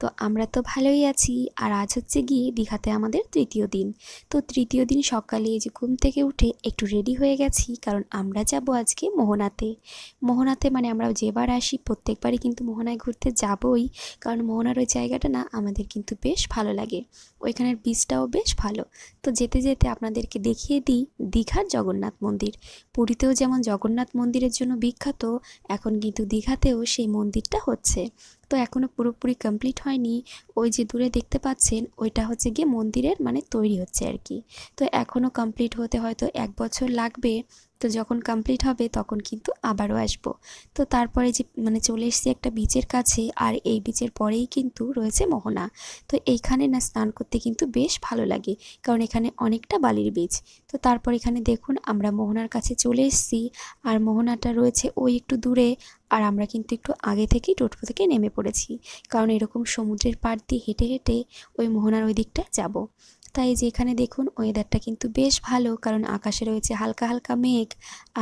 তো আমরা তো ভালোই আছি। আর আজ হচ্ছে গিয়ে দীঘাতে আমাদের তৃতীয় দিন। তো তৃতীয় দিন সকালে যে ঘুম থেকে উঠে একটু রেডি হয়ে গেছি, কারণ আমরা যাব আজকে মোহনাতে। মোহনাতে মানে আমরা যেবার আসি, প্রত্যেকবারই কিন্তু মোহনায় ঘুরতে যাবই, কারণ মোহনার ওই জায়গাটা না আমাদের কিন্তু বেশ ভালো লাগে। ওইখানের বীজটাও বেশ ভালো। তো যেতে যেতে আপনাদেরকে দেখিয়ে দিই দীঘার জগন্নাথ মন্দির। পুরীতেও যেমন জগন্নাথ মন্দিরের জন্য বিখ্যাত, এখন কিন্তু দীঘাতেও সেই মন্দিরটা হচ্ছে। তো এখনও পুরোপুরি কমপ্লিট হয়নি। ওই যে দূরে দেখতে পাচ্ছেন, ওইটা হচ্ছে গিয়ে মন্দিরের মানে তৈরি হচ্ছে আর কি। তো এখনও কমপ্লিট হতে হয়তো এক বছর লাগবে। তো যখন কমপ্লিট হবে তখন কিন্তু আবারও আসব। তো তারপরে যে মানে চলে এসেছি একটা বিচের কাছে আর এই বিচের পরেই কিন্তু রয়েছে মোহনা। তো এইখানে না স্নান করতে কিন্তু বেশ ভালো লাগে, কারণ এখানে অনেকটা বালির বীজ তো তারপর এখানে দেখুন আমরা মোহনার কাছে চলে এসেছি আর মোহনাটা রয়েছে ওই একটু দূরে আর আমরা কিন্তু একটু আগে থেকেই টোটো থেকে নেমে পড়েছি। কারণ এরকম সমুদ্রের পাড় দিয়ে হেঁটে হেঁটে ওই মোহনার ওই দিকটা যাব। তাই যে এখানে দেখুন ওয়েদারটা কিন্তু বেশ ভালো, কারণ আকাশে রয়েছে হালকা হালকা মেঘ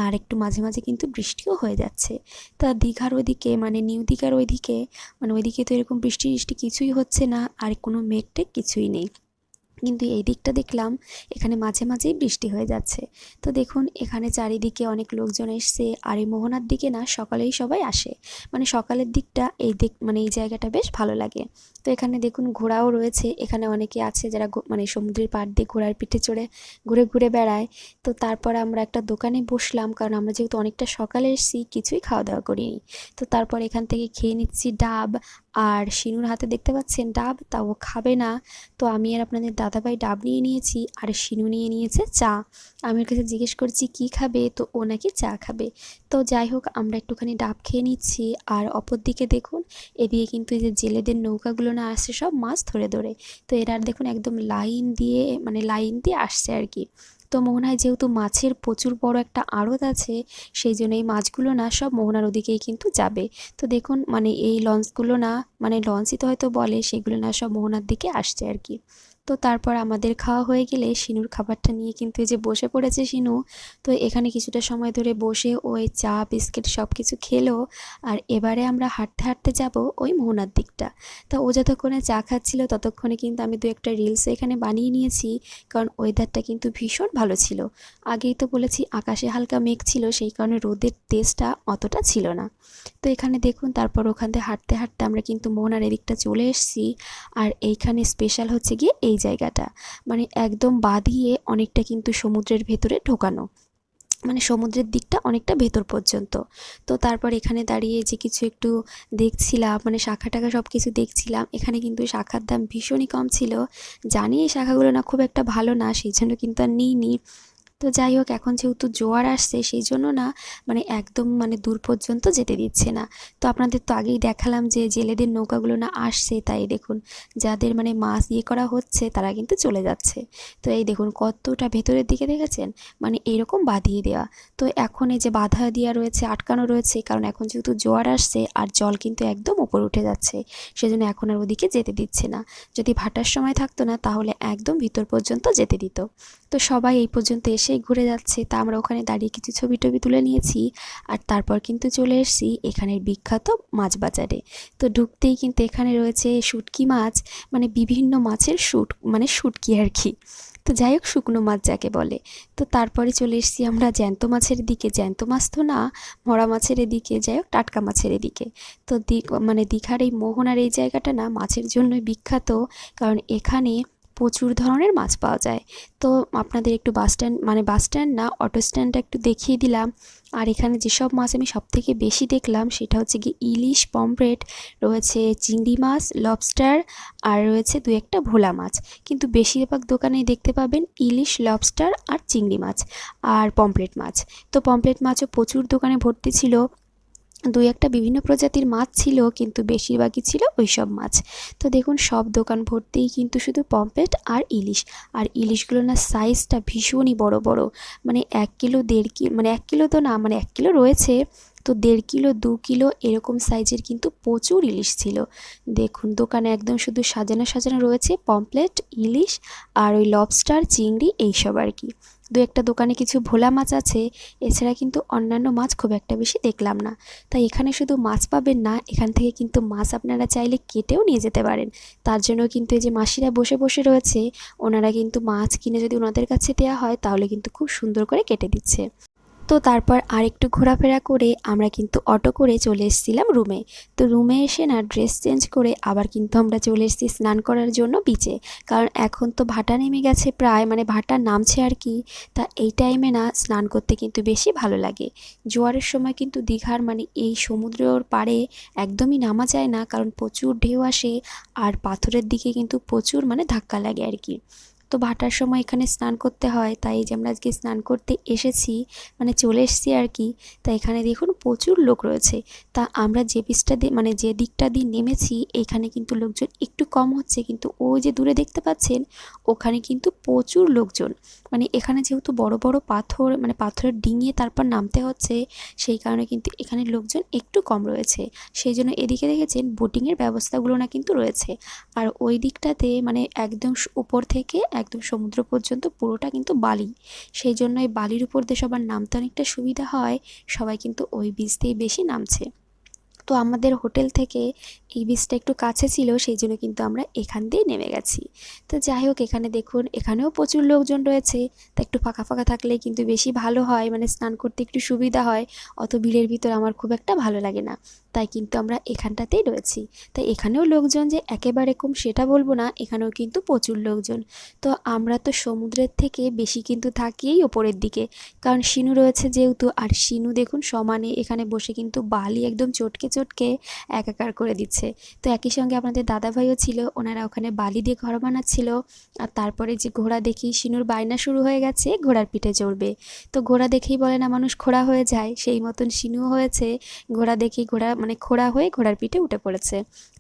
আর একটু মাঝে মাঝে কিন্তু বৃষ্টিও হয়ে যাচ্ছে। তা দীঘার ওইদিকে মানে নিউ দীঘার ওইদিকে মানে ওইদিকে তো এরকম বৃষ্টি বৃষ্টি কিছুই হচ্ছে না, আর কোনো মেঘ টেঘ কিছুই নেই। কিন্তু এই দিকটা দেখলাম, এখানে মাঝে মাঝেই বৃষ্টি হয়ে যাচ্ছে। তো দেখুন, এখানে চারিদিকে অনেক লোকজন এসছে, আর এই মোহনার দিকে না, সকালেই সবাই আসে। মানে সকালের দিকটা এই দিক মানে এই জায়গাটা বেশ ভালো লাগে। তো এখানে দেখুন, ঘোড়াও রয়েছে। এখানে অনেকে আছে যারা মানে সমুদ্রের পাড় দিয়ে ঘোড়ার পিঠে চড়ে, ঘুরে ঘুরে বেড়ায়। তো তারপর আমরা একটা দোকানে বসলাম, কারণ আমরা যেহেতু অনেকটা সকালে এসেছি, কিছুই খাওয়া দাওয়া করিনি। তো তারপর এখান থেকে খেয়ে নিচ্ছি ডাব আর শিনুর হাতে দেখতে পাচ্ছেন ডাব, তা ও খাবে না। তো আমি আর আপনাদের দাদাভাই ডাব নিয়ে নিয়েছি, আর শিনু নিয়ে নিয়েছে চা। আমি ওর কাছে জিজ্ঞেস করছি, কি খাবে? তো ও নাকি চা খাবে। তো যাই হোক, আমরা একটুখানি ডাব খেয়ে নিচ্ছি। আর অপর দিকে দেখুন, এদিকে কিন্তু এই যে জেলেদের নৌকাগুলো না আসছে, সব মাছ ধরে ধরে। তো এরা দেখুন একদম লাইন দিয়ে মানে লাইন দিয়ে আসছে আর কি। তো মোহনায় যেহেতু মাছের প্রচুর বড় একটা আড়ত আছে, সেই জন্য এই মাছগুলো না সব মোহনার ওদিকেই কিন্তু যাবে। তো দেখুন মানে এই লঞ্চগুলো না মানে লঞ্চই তো হয়তো বলে, সেগুলো না সব মোহনার দিকে আসছে আর কি। তো তারপর আমাদের খাওয়া হয়ে গেলে শিনুর খাবারটা নিয়ে কিন্তু এই যে বসে পড়েছে শিনু, তো এখানে কিছুটা সময় ধরে বসে ওই চা, বিস্কিট সব কিছু খেলো আর এবারে আমরা হাঁটতে হাঁটতে যাব ওই মোহনার দিকটা। তা ও যতক্ষণে চা খাচ্ছিল ততক্ষণে কিন্তু আমি দু একটা রিলস এখানে বানিয়ে নিয়েছি কারণ ওয়েদারটা কিন্তু ভীষণ ভালো ছিল। আগেই তো বলেছি আকাশে হালকা মেঘ ছিল, সেই কারণে রোদের তেজটা অতটা ছিল না। তো এখানে দেখুন তারপর ওখান থেকে হাঁটতে হাঁটতে আমরা কিন্তু মোহনার এদিকটা চলে এসেছি আর এইখানে স্পেশাল হচ্ছে গিয়ে এই জায়গাটা। মানে একদম বাদিয়ে অনেকটা কিন্তু সমুদ্রের ভেতরে ঢোকানো। মানে সমুদ্রের দিকটা অনেকটা ভেতর পর্যন্ত। তো তারপর এখানে দাঁড়িয়ে যে কিছু একটু দেখছিলাম মানে শাখা টাকা সব কিছু দেখছিলাম, এখানে কিন্তু শাখার দাম ভীষণই কম ছিল। জানি এই শাখাগুলো না খুব একটা ভালো না, সেই জন্য কিন্তু আর নিইনি। তো যাই হোক, এখন যেহেতু জোয়ার আসছে, সেই জন্য না মানে একদম মানে দূর পর্যন্ত যেতে দিচ্ছে না। তো আপনাদের তো আগেই দেখালাম যে জেলেদের নৌকাগুলো না আসছে, তাই দেখুন যাদের মানে মাছ ইয়ে করা হচ্ছে, তারা কিন্তু চলে যাচ্ছে। তো এই দেখুন কতটা ভেতরের দিকে দেখেছেন? মানে এইরকম বাঁধিয়ে দেওয়া তো এখন এই যে বাধা দেওয়া রয়েছে, আটকানো রয়েছে, কারণ এখন যেহেতু জোয়ার আসছে আর জল কিন্তু একদম ওপর উঠে যাচ্ছে, সেজন্য এখন আর ওদিকে যেতে দিচ্ছে না। যদি ভাটার সময় থাকতো না, তাহলে একদম ভিতর পর্যন্ত যেতে দিত। তো সবাই এই পর্যন্ত এসে ঘুরে যাচ্ছে। তা আমরা ওখানে দাঁড়িয়ে কিছু ছবি টবি তুলে নিয়েছি আর তারপর কিন্তু চলে এসেছি এখানের বিখ্যাত মাছ বাজারে। তো ঢুকতেই কিন্তু এখানে রয়েছে শুটকি মাছ মানে বিভিন্ন মাছের শুট মানে শুটকি আর কি। তো যাই হোক, শুকনো মাছ যাকে বলে। তো তারপরে চলে এসেছি আমরা জ্যান্ত মাছের দিকে। জ্যান্ত মাছ তো না, মরা মাছের এদিকে। যাই হোক, টাটকা মাছের এদিকে। তো দিক মানে দীঘার এই মোহনার এই জায়গাটা না, মাছের জন্যই বিখ্যাত। কারণ এখানে প্রচুর ধরনের মাছ পাওয়া যায়। তো আপনাদের একটু বাস স্ট্যান্ড মানে বাস স্ট্যান্ড না, অটো স্ট্যান্ডটা একটু দেখিয়ে দিলাম। আর এখানে যেসব মাছ আমি সবথেকে বেশি দেখলাম, সেটা হচ্ছে গিয়ে ইলিশ, পমফ্রেট, রয়েছে চিংড়ি মাছ, লবস্টার, আর রয়েছে দু একটা ভোলা মাছ। কিন্তু বেশিরভাগ দোকানেই দেখতে পাবেন ইলিশ, লবস্টার আর চিংড়ি মাছ, আর পমফ্রেট মাছ। তো পমফ্রেট মাছও প্রচুর দোকানে ভর্তি ছিল। দুই একটা বিভিন্ন প্রজাতির মাছ ছিল, কিন্তু বেশিরভাগই ছিল ওই সব মাছ। তো দেখুন, সব দোকান ভর্তিই কিন্তু শুধু পম্পলেট আর ইলিশ। আর ইলিশগুলো না সাইজটা ভীষণই বড় বড়। মানে এক কিলো, দেড় কিলো মানে এক কিলো তো না মানে এক কিলো রয়েছে। তো দেড় কিলো, দু কিলো এরকম সাইজের কিন্তু প্রচুর ইলিশ ছিল। দেখুন, দোকানে একদম শুধু সাজানো সাজানো রয়েছে পমপ্লেট ইলিশ আর ওই লবস্টার চিংড়ি এইসব আর কি। দু একটা দোকানে কিছু ভোলা মাছ আছে, এছাড়া কিন্তু অন্যান্য মাছ খুব একটা বেশি দেখলাম না। তাই এখানে শুধু মাছ পাবেন না, এখান থেকে কিন্তু মাছ আপনারা চাইলে কেটেও নিয়ে যেতে পারেন। তার জন্য কিন্তু এই যে মাসিরা বসে বসে রয়েছে, ওনারা কিন্তু মাছ কিনে যদি ওনাদের কাছে দেওয়া হয়, তাহলে কিন্তু খুব সুন্দর করে কেটে দিচ্ছে। তো তারপর আরেকটু ঘোরাফেরা করে আমরা কিন্তু অটো করে চলে এসেছিলাম রুমে তো রুমে এসে না ড্রেস চেঞ্জ করে আবার কিন্তু আমরা চলে এসেছি স্নান করার জন্য বিচে কারণ এখন তো ভাটা নেমে গেছে প্রায় মানে ভাটা নামছে আর কি। তা এই টাইমে না স্নান করতে কিন্তু বেশি ভালো লাগে। জোয়ারের সময় কিন্তু দীঘার মানে এই সমুদ্রের পাড়ে একদমই নামা যায় না, কারণ প্রচুর ঢেউ আসে আর পাথরের দিকে কিন্তু প্রচুর মানে ধাক্কা লাগে আর কি। তো ভাটার সময় এখানে স্নান করতে হয়। তাই যে আমরা আজকে স্নান করতে এসেছি মানে চলে এসেছি আর কি, তা এখানে দেখুন প্রচুর লোক রয়েছে। তা আমরা যে পিসটা দিয়ে মানে যে দিকটা দিয়ে নেমেছি, এখানে কিন্তু লোকজন একটু কম হচ্ছে, কিন্তু ওই যে দূরে দেখতে পাচ্ছেন, ওখানে কিন্তু প্রচুর লোকজন। মানে এখানে যেহেতু বড় বড় পাথর মানে পাথরের ডিঙিয়ে তারপর নামতে হচ্ছে, সেই কারণে কিন্তু এখানে লোকজন একটু কম রয়েছে। সেই জন্য এদিকে দেখেছেন বোটিংয়ের ব্যবস্থাগুলো না কিন্তু রয়েছে। আর ওই দিকটাতে মানে একদম উপর থেকে একদম সমুদ্র পর্যন্ত পুরোটা কিন্তু বালি। সেই জন্য এই বালির উপর দিয়ে সবার নামতে অনেকটা সুবিধা হয়। সবাই কিন্তু ওই বীজ দিয়েই বেশি নামছে। তো আমাদের হোটেল থেকে এই বিচটা একটু কাছে ছিল, সেই জন্য কিন্তু আমরা এখান দিয়ে নেমে গেছি। তো যাই হোক, এখানে দেখুন, এখানেও প্রচুর লোকজন রয়েছে। তা একটু ফাঁকা ফাঁকা থাকলে কিন্তু বেশি ভালো হয় মানে স্নান করতে একটু সুবিধা হয়। অত ভিড়ের ভিতর আমার খুব একটা ভালো লাগে না। তাই কিন্তু আমরা এখানটাতেই রয়েছি। তাই এখানেও লোকজন যে একেবারে কম সেটা বলব না, এখানেও কিন্তু প্রচুর লোকজন। তো আমরা তো সমুদ্রের থেকে বেশি কিন্তু থাকিই ওপরের দিকে। কারণ শিনু রয়েছে যেহেতু, আর শিনু দেখুন সমানে এখানে বসে কিন্তু বালি একদম চটকে চটকে একাকার করে দিচ্ছে। তো একই সঙ্গে আপনাদের দাদাভাইও ছিল, ওনারা ওখানে বালি দিয়ে ঘর বানাচ্ছিল আর তারপরে যে ঘোড়া দেখি শিনুর বায়না শুরু হয়ে গেছে, ঘোড়ার পিঠে চড়বে। তো ঘোড়া দেখেই বলে, না, মানুষ খোড়া হয়ে যায়। সেই মতন শিনুও হয়েছে, ঘোড়া দেখেই ঘোড়া মানে খোড়া হয়ে ঘোড়ার পিঠে উঠে পড়েছে।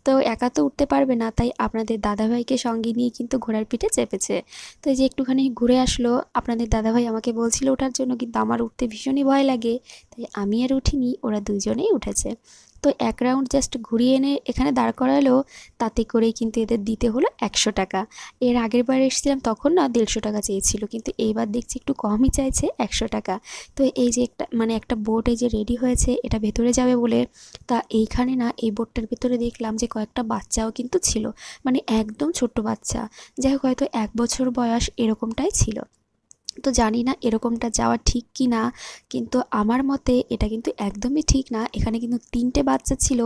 তো একা তো উঠতে পারবে না, তাই আপনাদের দাদাভাইকে সঙ্গে নিয়ে কিন্তু ঘোড়ার পিঠে চেপেছে। তো এই যে একটুখানি ঘুরে আসলো, আপনাদের দাদাভাই আমাকে বলছিল ওঠার জন্য, কিন্তু আমার উঠতে ভীষণই ভয় লাগে, তাই আমি আর উঠিনি, ওরা দুজনেই উঠেছে। তো এক রাউন্ড জাস্ট ঘুরিয়ে এনে এখানে দাঁড় করালো, তাতে করেই কিন্তু এদের দিতে হলো একশো টাকা। এর আগের বার এসেছিলাম তখন না দেড়শো টাকা চেয়েছিল, কিন্তু এইবার দেখছি একটু কমই চাইছে একশো টাকা। তো এই যে একটা মানে একটা বোট এই যে রেডি হয়েছে, এটা ভেতরে যাবে বলে, তা এইখানে না এই বোটটার ভেতরে দেখলাম যে কয়েকটা বাচ্চাও কিন্তু ছিল মানে একদম ছোট্ট বাচ্চা। যাই হোক হয়তো এক বছর বয়স এরকমটাই ছিল। তো জানি না এরকমটা যাওয়া ঠিক কি না কিন্তু আমার মতে এটা কিন্তু একদমই ঠিক না। এখানে কিন্তু তিনটে বাচ্চা ছিল,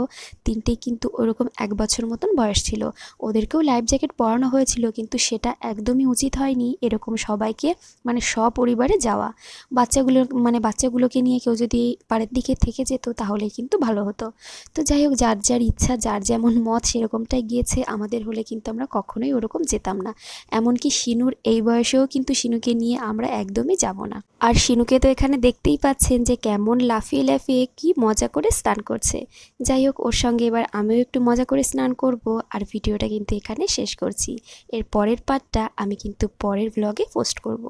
তিনটেই কিন্তু ওরকম এক বছর মতন বয়স ছিল। ওদেরকেও লাইফ জ্যাকেট পরানো হয়েছিল, কিন্তু সেটা একদমই উচিত হয়নি এরকম সবাইকে মানে সপরিবারে যাওয়া। বাচ্চাগুলো মানে বাচ্চাগুলোকে নিয়ে কেউ যদি পাড়ের দিকে থেকে যেত তাহলে কিন্তু ভালো হতো। তো যাই হোক, যার যার ইচ্ছা, যার যেমন মত সেরকমটাই গিয়েছে, আমাদের হলে কিন্তু আমরা কখনোই ওরকম যেতাম না। এমনকি শিনুর এই বয়সেও কিন্তু শিনুকে নিয়ে আমরা আমরা একদমই যাব না। আর শিনুকে তো এখানে দেখতেই পাচ্ছেন যে কেমন লাফিয়ে লাফিয়ে কি মজা করে স্নান করছে। যাই হোক, ওর সঙ্গে এবার আমিও একটু মজা করে স্নান করব আর ভিডিওটা কিন্তু এখানে শেষ করছি। এর পরের পার্টটা আমি কিন্তু পরের ব্লগে পোস্ট করব।